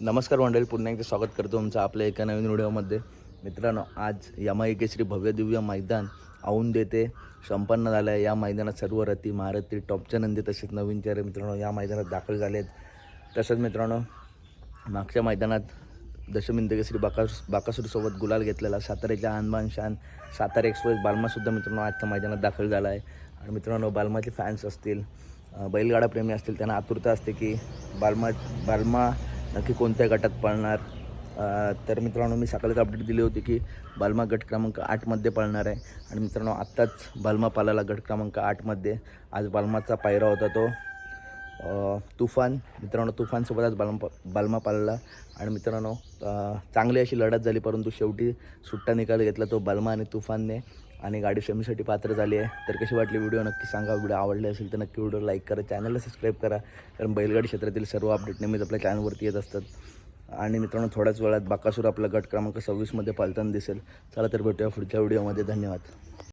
नमस्कार मंडळी पुन्हा एकदा स्वागत करतो तुमचं आपल्या एका नवीन व्हिडिओमध्ये. मित्रांनो आज यमाई केसरी भव्य दिव्य मैदान औंध येथे संपन्न झालं आहे या मैदानात सर्व रथी महारथी टॉपच्या नंदी तसेच नवीन चेहरे मित्रांनो या मैदानात दाखल झाले आहेत तसंच मित्रांनो मागच्या मैदानात दशमिंद केसरी बाकास बाकासूरसोबत गुलाल घेतलेला साताऱ्याच्या आनबान शान सातारा एक्सप्रेस बालमासुद्धा मित्रांनो आजच्या मैदानात दाखल झाला आहे आणि मित्रांनो बालमाचे फॅन्स असतील बैलगाडा प्रेमी असतील त्यांना आतुरता असते की बालमा बालमा नक्की कोणत्या गटात पळणार? तर मित्रांनो मी सकाळीच अपडेट दिली होती की बालमा गट क्रमांक आठमध्ये पळणार आहे. आणि मित्रांनो आत्ताच बालमा पालाला गट क्रमांक आठमध्ये आज बालमाचा पायरा होता तो. तुफान मित्रांनो तुफानसोबत आज बालमा बालमा पाळला आणि मित्रांनो चांगली अशी लढत झाली परंतु शेवटी सुट्टा निकाल घेतला तो बालमा आणि तुफानने. आणि गाडी सेमीसाठी पात्र झाली आहे. तर कशी वाटली व्हिडिओ? नक्की सांगा. व्हिडिओ आवडले असेल तर नक्की व्हिडिओ लाईक करा. चॅनलला सबस्क्राईब करा. कारण बैलगाडी क्षेत्रातील सर्व अपडेट नेहमीच आपल्या चॅनलवरती येत असतात. आणि मित्रांनो थोड्याच वेळात बाकासूर आपला गट क्रमांक सव्वीसमध्ये पालताना दिसेल. चला तर भेटूया पुढच्या व्हिडिओमध्ये. धन्यवाद.